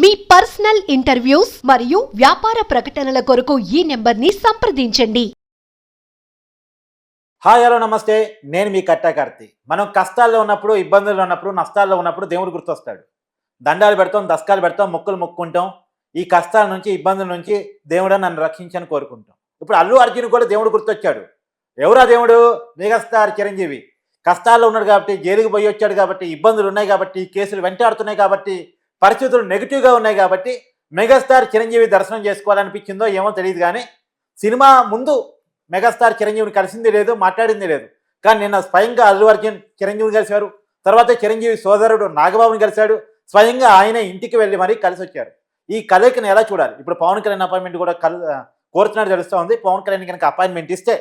మీ personal interviews మరియు వ్యాపార ప్రకటనల కొరకు ఈ నెంబర్ని సంప్రదించండి. హాయ్ హలో నమస్తే. నేను మీ కట్టాకార్తి మనం కష్టాల్లో ఉన్నప్పుడు ఇబ్బందుల్లో ఉన్నప్పుడు నష్టాల్లో ఉన్నప్పుడు దేవుడు గుర్తొస్తాడు. దండాలు పెడతాం దస్కాలు పెడతాం మొక్కులు మొక్కుంటాం. ఈ కష్టాల నుంచి ఇబ్బందుల నుంచి దేవుడు నన్ను రక్షించని కోరుకుంటాం. ఇప్పుడు అల్లు అర్జున్ కూడా దేవుడు గుర్తొచ్చాడు. ఎవరా దేవుడు? మెగాస్టార్ చిరంజీవి. కష్టాల్లో ఉన్నాడు కాబట్టి జైలుకు పోయి వచ్చాడు కాబట్టి ఇబ్బందులు ఉన్నాయి కాబట్టి కేసులు వెంటాడుతున్నాయి కాబట్టి పరిస్థితులు నెగిటివ్గా ఉన్నాయి కాబట్టి మెగాస్టార్ చిరంజీవి దర్శనం చేసుకోవాలనిపించిందో ఏమో తెలియదు కానీ సినిమా ముందు మెగాస్టార్ చిరంజీవిని కలిసింది లేదు మాట్లాడింది లేదు. కానీ నిన్న స్వయంగా అల్లు అర్జున్ చిరంజీవిని కలిశారు. తర్వాత చిరంజీవి సోదరుడు నాగబాబుని కలిశాడు. స్వయంగా ఆయన ఇంటికి వెళ్ళి మరీ కలిసి వచ్చారు. ఈ కలయికను ఎలా చూడాలి? ఇప్పుడు పవన్ కళ్యాణ్ అపాయింట్మెంట్ కూడా కల్ కోరుతున్నట్టు తెలుస్తోంది. పవన్ కళ్యాణ్ కనుక అపాయింట్మెంట్ ఇస్తే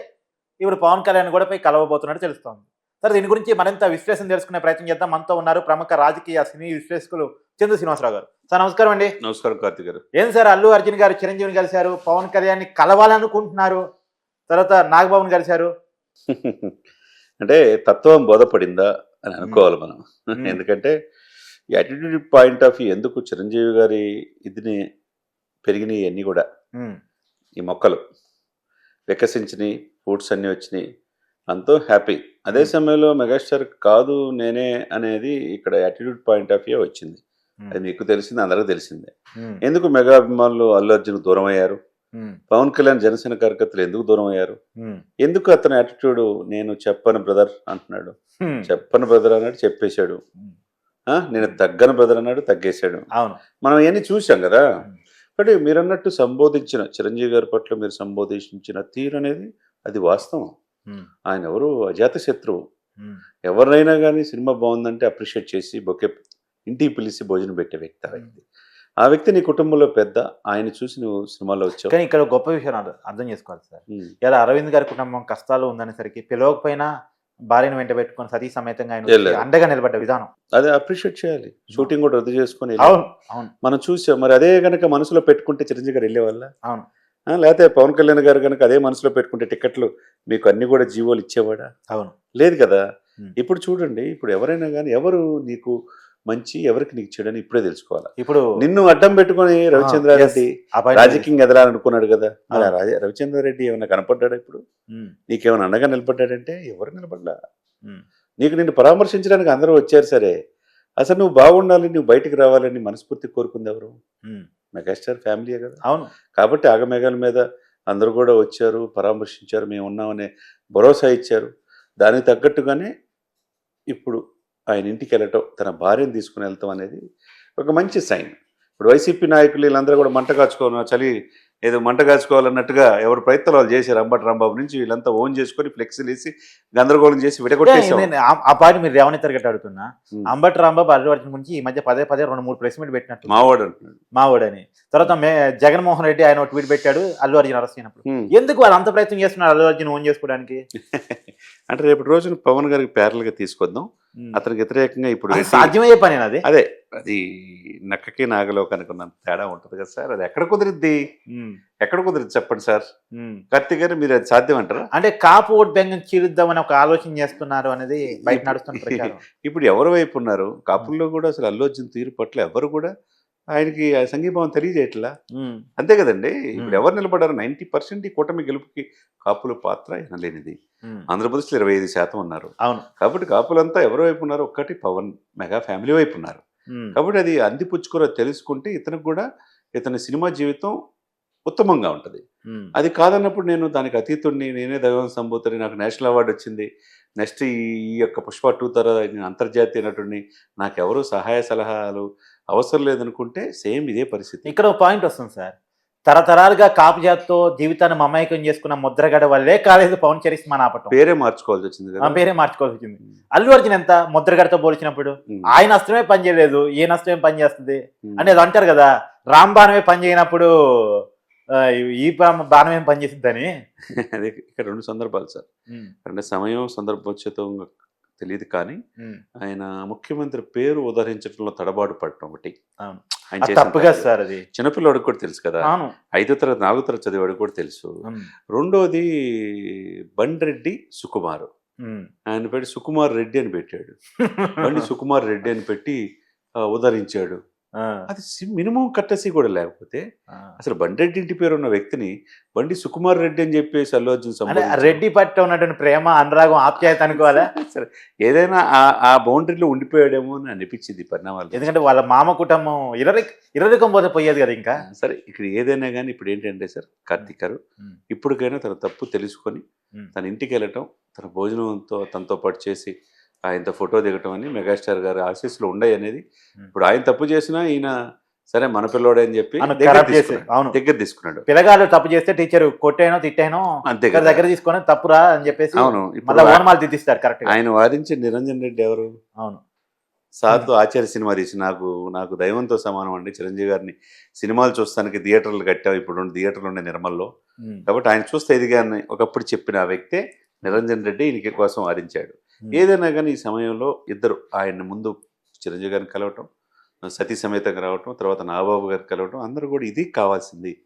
ఇప్పుడు పవన్ కళ్యాణ్ కూడా పోయి కలవబోతున్నట్టు తెలుస్తోంది. సరే దీని గురించి మరింత విశ్లేషణ తెలుసుకునే ప్రయత్నం చేద్దాం. మనతో ఉన్నారు ప్రముఖ రాజకీయ సినీ విశ్లేషకులు చందు శ్రీనివాసరావు గారు. సార్ నమస్కారం అండి. నమస్కారం కార్తిక్ గారు. ఏం సార్ అల్లు అర్జున్ గారు చిరంజీవిని కలిశారు పవన్ కళ్యాణ్ కలవాలనుకుంటున్నారు తర్వాత నాగబాబుని కలిశారు. అంటే తత్వం బోధపడిందా అని అనుకోవాలి మనం. ఎందుకంటే ఈ అటిట్యూడ్ పాయింట్ ఆఫ్ వ్యూ ఎందుకు చిరంజీవి గారి ఇదిని పెరిగినాయి అన్నీ కూడా. ఈ మొక్కలు వికసించినాయి ఫ్రూట్స్ అన్నీ వచ్చినాయి. అంతో హ్యాపీ. అదే. సమయంలో మెగాస్టార్ కాదు నేనే అనేది ఇక్కడ యాటిట్యూడ్ పాయింట్ ఆఫ్ వ్యూ వచ్చింది. అది మీకు తెలిసింది అందరికీ తెలిసిందే. ఎందుకు మెగా అభిమానులు అల్లు అర్జున్ దూరం అయ్యారు పవన్ కళ్యాణ్ జనసేన కార్యకర్తలు ఎందుకు దూరం అయ్యారు ఎందుకు అతని యాటిట్యూడ్ నేను చెప్పను బ్రదర్ అంటున్నాడు. చెప్పను బ్రదర్ అన్నాడు చెప్పేశాడు. నేను తగ్గను బ్రదర్ అన్నాడు తగ్గేశాడు. అవును. మనం ఇవన్నీ చూసాం కదా. బట్ మీరు అన్నట్టు సంబోధించిన చిరంజీవి గారి పట్ల మీరు సంబోధించిన తీరు అనేది అది వాస్తవం. ఆయన ఎవరు అజాత శత్రువు. ఉమ్, ఎవరినైనా కానీ సినిమా బాగుందంటే అప్రిషియేట్ చేసి బొకే ఇంటికి పిలిచి భోజనం పెట్టే వ్యక్తి ఆ వ్యక్తి ఆ వ్యక్తి నీ కుటుంబంలో పెద్ద ఆయన చూసి నువ్వు సినిమాలో వచ్చావు. కానీ ఇక్కడ గొప్ప విషయం అర్థం- చేసుకోవాలి సార్. ఇలా అరవింద్ గారి కుటుంబం కష్టాలు ఉందనేసరికి పిలవకపోయినా భార్యను వెంట పెట్టుకొని సతీ సమేతంగా ఆయన. అండగా నిలబడ్డ విధానం. అదే అప్రిషియేట్ చేయాలి. షూటింగ్ కూడా రద్దు చేసుకొని అవును అవును. మనం చూసాం. మరి అదే గనక మనసులో పెట్టుకుంటే చిరంజీవి గారు వెళ్ళేవాళ్ళ? అవును. ఆ, లేకపోతే పవన్ కళ్యాణ్ గారు కనుక అదే మనసులో పెట్టుకుంటే టికెట్లు మీకు అన్ని కూడా జీవోలు ఇచ్చేవాడా? అవును. లేదు కదా. ఇప్పుడు చూడండి ఇప్పుడు ఎవరైనా కానీ ఎవరు నీకు మంచి ఎవరికి నీకు చెడని ఇప్పుడే తెలుసుకోవాలి? ఇప్పుడు నిన్ను అడ్డం పెట్టుకొని రవిచంద్రారెడ్డి రాజకీయంగా ఎదలాలనుకున్నాడు కదా. రాజ- రవిచంద్రారెడ్డి ఏమైనా కనపడ్డాడా ఇప్పుడు? నీకేమైనా అండగా నిలబడ్డాడంటే ఎవరు నిలబడ్డా నీకు నిన్ను పరామర్శించడానికి అందరూ వచ్చారు సరే. అసలు నువ్వు బాగుండాలి నువ్వు బయటికి రావాలని మనస్ఫూర్తి కోరుకుంది ఎవరు? మెగాస్టార్ ఫ్యామిలీయే కదా. అవును. కాబట్టి ఆగమేఘాల మీద అందరూ కూడా వచ్చారు పరామర్శించారు మేము ఉన్నామనే భరోసా ఇచ్చారు. దానికి తగ్గట్టుగానే ఇప్పుడు ఆయన ఇంటికి వెళ్ళటం తన భార్యను తీసుకుని వెళ్తాం అనేది ఒక మంచి సైన్. ఇప్పుడు వైసీపీ నాయకులు వీళ్ళందరూ కూడా మంట కాచుకోవాలి చలి ఏదో మంట కాచుకోవాలన్నట్టుగా ఎవరు ప్రయత్నాలు వాళ్ళు చేశారు అంబటి రాంబాబు నుంచి వీళ్ళంతా ఓన్ చేసుకొని ఫ్లెక్సీలు వేసి గందరగోళం చేసి విడగొట్టేసాం నేను ఆ- ఆ పాయింట్ మీరు రేవణి తరగతి అడుగుతున్నా ఉమ్. అంబటి రాంబాబు అల్లు అర్జున్ గురించి ఈ మధ్య పదే పదే రెండు మూడు ప్రెస్ మీట్ పెట్టినట్టు. మావాడు అంటున్నాడు. మావోడని. తర్వాత మే జగన్మోహన్ రెడ్డి ఆయన ఒక ట్వీట్ పెట్టాడు అల్లు అర్జున్ అరెస్ట్ అయినప్పుడు. ఎందుకు వాళ్ళు అంత ప్రయత్నం చేస్తున్నారు అల్లు అర్జున్ ఓన్ చేసుకోవడానికి? అంటే రేపటి రోజున పవన్ గారికి ప్యారల్గా తీసుకొద్దాం. అతనికి వ్యతిరేకంగా ఇప్పుడు సాధ్యమయ్యే పని అది అదే అది నక్కకి నాగలో కనుకున్నంత తేడా ఉంటుంది కదా సార్. అది ఎక్కడ కుదిరిద్ది? ఎక్కడ కుదిరిద్ది చెప్పండి సార్. కార్తీక్ గారు మీరు అది సాధ్యం అంటారా అంటే కాపు ఓట్ బ్యాంక్ చీలుద్దామని ఒక ఆలోచన చేస్తున్నారు అనేది బయట నడుస్తున్న ప్రచారం. ఇప్పుడు ఎవరి వైపు ఉన్నారు? కాపుల్లో కూడా అసలు అల్లు అర్జున్ తీరు పట్ల ఎవరు కూడా ఆయనకి ఆ సంఘీభావం తెలియజేయట్లా? అంతే కదండి. ఇప్పుడు. ఎవరు నిలబడారు? నైంటీ పర్సెంట్ ఈ కూటమి గెలుపుకి కాపుల పాత్ర వినలేనిది ఉమ్. ఆంధ్రప్రదేశ్లో ఇరవై ఐదు శాతం ఉన్నారు. అవును. కాబట్టి కాపులంతా ఎవరి వైపు ఉన్నారు? ఒక్కటి పవన్ మెగా ఫ్యామిలీ వైపు ఉన్నారు. కాబట్టి అది అందిపుచ్చుకుని తెలుసుకుంటే ఇతనికి కూడా ఇతని సినిమా జీవితం ఉత్తమంగా ఉంటుంది. అది కాదన్నప్పుడు నేను దానికి అతీతుడిని నేనే దైవం సంబోతుని నాకు నేషనల్ అవార్డు వచ్చింది. నెక్స్ట్ ఈ ఈ యొక్క పుష్ప టూ తర్వాత నేను అంతర్జాతీయ నటుడిని నాకెవరు సహాయ సలహాలు అవసరం లేదనుకుంటే సేమ్ ఇదే పరిస్థితి. ఇక్కడ ఒక పాయింట్ వస్తుంది సార్. తరతరాలుగా కాపు జాతితో జీవితాన్ని మమైకం చేసుకున్న ముద్రగడ వల్లే కాలేదు పవన్ చరిస్ మన ఆపటం పేరే మార్చుకోవాల్సి వచ్చింది ఆ కదా పేరే మార్చుకోవాల్సి వచ్చింది. అల్లు అర్జున్ ఎంత ముద్రగడతో పోల్చినప్పుడు. ఆయన నష్టమే పని చేయలేదు ఏ నష్టమే పని చేస్తుంది? ఉమ్. అనేది అంటారు కదా రామ్ బాణమే పని చేయనప్పుడు ఆ, ఈ బాణ- ఏం అదే ఇక్కడ రెండు సందర్భాలు సార్. అంటే సమయం సందర్భోచితంగా తెలియదు కానీ. ఆయన ముఖ్యమంత్రి పేరు ఉదహరించడంలో తడబాటు పడటం ఒకటి. తప్పుగా తప్పు. సార్ అది. చిన్నపిల్లవాడికి కూడా తెలుసు కదా. ఐదో తరగతి నాలుగో తరగతి చదివాడికి కూడా తెలుసు. రెండోది బండ్రెడ్డి సుకుమార్. ఆయన పేరు సుకుమార్ రెడ్డి అని పెట్టాడు. బండి సుకుమార్ రెడ్డి అని పెట్టి ఉదరించాడు అది మినిమం కట్టసి కూడా లేకపోతే. అసలు బండెడ్డి ఇంటి పేరు ఉన్న వ్యక్తిని బండి సుకుమార్ రెడ్డి అని చెప్పేసి అల్లు అర్జున్. రెడ్డి పట్ల ఉన్నటువంటి ప్రేమ అనురాగం ఆప్యాయత అనుకోవాలా సరే ఏదైనా ఆ- బౌండరీలో ఉండిపోయాడేమో అని అనిపించింది పరిణామాలు ఎందుకంటే వాళ్ళ మామ కుటుంబం ఇరవై ఇరవై పోతే పోయేది కదా ఇంకా సరే ఇక్కడ ఏదైనా కానీ ఇప్పుడు ఏంటంటే సార్ కార్తీక్ గారు. ఇప్పటికైనా తన తప్పు తెలుసుకొని. తన ఇంటికి వెళ్ళటం తన భోజనంతో తనతో పాటు చేసి ఆయనతో ఫోటో దిగటం అని మెగాస్టార్ గారి ఆశీస్సులు ఉన్నాయి అనేది. ఇప్పుడు ఆయన తప్పు చేసినా ఈయన సరే మన పిల్లోడే అని చెప్పి దగ్గర. అవును. దగ్గర తీసుకున్నాడు. పిల్లగాళ్ళు తప్పు చేస్తే టీచర్ కొట్టేనో తిట్టానో అంతే కదా. దగ్గర తీసుకొని తప్పురా అని చెప్పేసి అవును మళ్ళీ కరెక్ట్ ఆయన వాదించే నిరంజన్ రెడ్డి ఎవరు? అవును. సార్తో ఆచార్య సినిమా తీసి నాకు నాకు దైవంతో సమానం అండి. చిరంజీవి గారిని సినిమాలు చూస్తానికి థియేటర్లు కట్టాం. ఇప్పుడు థియేటర్లు ఉండే నిర్మల్లో. కాబట్టి ఆయన చూస్తే ఎదిగాన్ని ఒకప్పుడు చెప్పిన ఆ వ్యక్తే నిరంజన్ రెడ్డి ఈయనకి కోసం వారించాడు. ఏదైనా కానీ ఈ సమయంలో ఇద్దరు ఆయన ముందు చిరంజీవి గారిని కలవటం సతీ సమేతంగా రావటం తర్వాత నాగబాబు గారిని కలవటం అందరూ కూడా ఇది కావాల్సింది.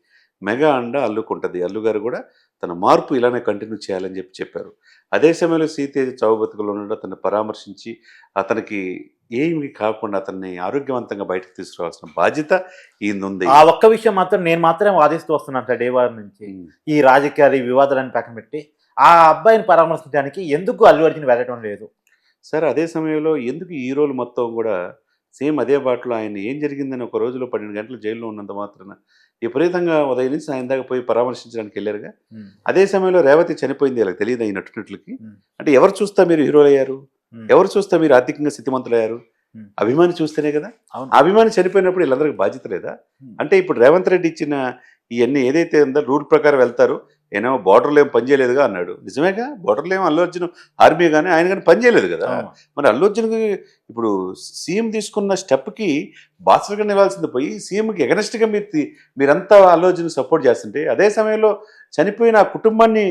మెగా అండ అల్లుకుంటది. అల్లు గారు కూడా తన మార్పు ఇలానే కంటిన్యూ చేయాలని చెప్పి చెప్పారు. అదే సమయంలో సీతేజ్ చావు బతుకులో ఉండడం అతన్ని పరామర్శించి అతనికి ఏమి కాకుండా అతన్ని ఆరోగ్యవంతంగా బయటకు తీసుకురావాల్సిన బాధ్యత ఈయన ఆ ఒక్క విషయం మాత్రం నేను మాత్రం వాదిస్తూ వస్తున్నాను సార్ డే వార్ నుంచి. ఈ రాజకీయాలు ఈ వివాదాలను పక్కన పెట్టి ఆ అబ్బాయిని పరామర్శించడానికి ఎందుకు అల్లు అర్జున్ వెళ్ళటం లేదు సరే అదే సమయంలో ఎందుకు ఈ రోజులు మొత్తం కూడా సేమ్ అదే బాటలో ఆయన ఏం జరిగిందని ఒక రోజులో పన్నెండు గంటలు జైల్లో ఉన్నంత మాత్రాన విపరీతంగా ఉదయం నుంచి ఆయన దాకా పోయి పరామర్శించడానికి వెళ్ళారుగా. అదే సమయంలో రేవతి చనిపోయింది వాళ్ళకి తెలియదు ఆయన నటునట్లకి. అంటే ఎవరు చూస్తా మీరు హీరోలు అయ్యారు. ఎవరు చూస్తా మీరు ఆర్థికంగా స్థితిమంతులయ్యారు. అభిమాని చూస్తేనే కదా అభిమాని చనిపోయినప్పుడు వీళ్ళందరికీ బాధ్యత లేదా. అంటే ఇప్పుడు రేవంత్ రెడ్డి ఇచ్చిన ఇవన్నీ ఏదైతే ఉందో రూల్ ప్రకారం వెళ్తారు ఏమో బార్డర్లో ఏం పని చేయలేదుగా అన్నాడు. నిజమేగా? బార్డర్లో ఏమో అల్లు అర్జున్ ఆర్మీ కానీ ఆయన కానీ పని చేయలేదు కదా. మరి అల్లు అర్జున్కి ఇప్పుడు సీఎం తీసుకున్న స్టెప్కి బాసలుగా నిలవాల్సింది పోయి సీఎంకి ఎగనెస్ట్గా మీరు మీరంతా అల్లు అర్జున్ సపోర్ట్ చేస్తుంటే అదే సమయంలో చనిపోయిన ఆ కుటుంబాన్ని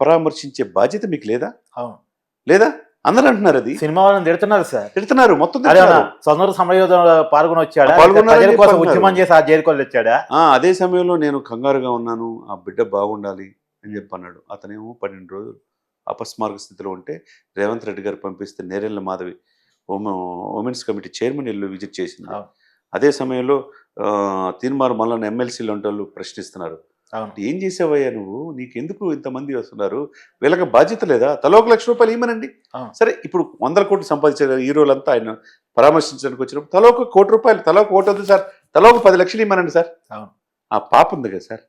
పరామర్శించే బాధ్యత మీకు లేదా? అవును. లేదా? అందరూ అంటున్నారు అది సినిమా వాళ్ళని తిడుతున్నారు సార్ తిడుతున్నారు మొత్తం. స్వతంత్ర సమరయోధంలో పాల్గొని వచ్చాడా కోసం. ఉద్యమం చేసి ఆ జైలుకొని వచ్చాడా ఆ, అదే సమయంలో నేను కంగారుగా ఉన్నాను ఆ బిడ్డ బాగుండాలి అని చెప్పి అన్నాడు అతనేమో పన్నెండు రోజులు అపస్మారక స్థితిలో ఉంటే రేవంత్ రెడ్డి గారు పంపిస్తే నేరెళ్ళ మాధవి ఉమె ఉమెన్స్ కమిటీ చైర్మన్ ఇల్లు విజిట్ చేసింది. అదే సమయంలో తీన్మార్ మల్లన్న ఎమ్మెల్సీలు ఉంటే ప్రశ్నిస్తున్నారు ఏం చేసావయ్యా నువ్వు? నీకెందుకు ఇంతమంది వస్తున్నారు? వీళ్ళకి బాధ్యత లేదా? తలో ఒక లక్ష రూపాయలు ఇవ్వనండి. సరే ఇప్పుడు వందల కోట్లు సంపాదించారు హీరోలంతా ఆయన పరామర్శించడానికి వచ్చినప్పుడు తలో ఒక కోటి రూపాయలు తలో కోటి వద్దు సార్. తలో ఒక పది లక్షలు ఇవ్వనండి సార్. ఆ పాప ఉంది కదా సార్.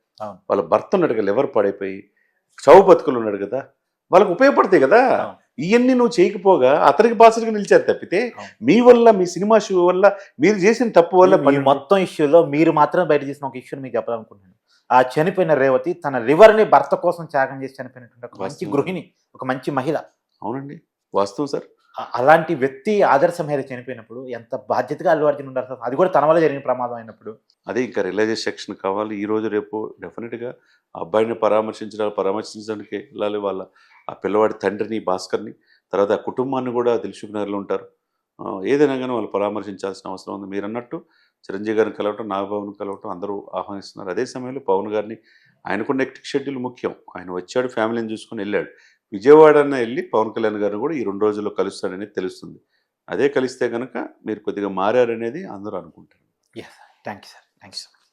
వాళ్ళ భర్త ఉన్నాడు కదా లివర్ పాడైపోయి. చౌ బతుకులు ఉన్నాడు కదా. వాళ్ళకి ఉపయోగపడతాయి కదా. ఇవన్నీ నువ్వు చేయకపోగా అతనికి బాసలుగా నిలిచారు తప్పితే. మీ వల్ల మీ సినిమా షో వల్ల మీరు చేసిన తప్పు వల్ల మొత్తం ఇష్యూలో మీరు మాత్రం బయట చేసిన ఒక ఇష్యూని మీకు చెప్పాలనుకుంటున్నాను. ఆ చనిపోయిన రేవతి తన లివర్ని భర్త కోసం త్యాగం చేసి చనిపోయినటువంటి ఒక మంచి. గృహిణి ఒక మంచి మహిళ. అవునండి. వాస్తవం సార్. అలాంటి వ్యక్తి ఆదర్శ మహిళ చనిపోయినప్పుడు ఎంత బాధ్యతగా అల్లు అర్జున్ ఉండాలి సార్? అది కూడా తన వల్ల జరిగిన ప్రమాదం అయినప్పుడు. అదే ఇంకా రిలైజెస్ సెక్షన్ కావాలి. ఈ రోజు రేపు డెఫినెట్గా ఆ అబ్బాయిని పరామర్శించడానికి పరామర్శించడానికి వెళ్ళాలి వాళ్ళ ఆ పిల్లవాడి తండ్రిని భాస్కర్ని. తర్వాత ఆ కుటుంబాన్ని కూడా దిల్సుఖ్ నగర్లో ఉంటారు ఏదైనా కానీ వాళ్ళు పరామర్శించాల్సిన అవసరం ఉంది. మీరు అన్నట్టు చిరంజీవి గారిని కలవటం నాగబాబుని కలవటం అందరూ ఆహ్వానిస్తున్నారు. అదే సమయంలో పవన్ గారిని ఆయనకున్న ఎక్టిక్ షెడ్యూల్ ముఖ్యం. ఆయన వచ్చాడు ఫ్యామిలీని చూసుకొని వెళ్ళాడు. విజయవాడన వెళ్ళి పవన్ కళ్యాణ్ గారిని కూడా ఈ రెండు రోజుల్లో కలుస్తాడనేది తెలుస్తుంది. అదే కలిస్తే కనుక మీరు కొద్దిగా మారారనేది అందరూ అనుకుంటారు. Thank you sir thank you sir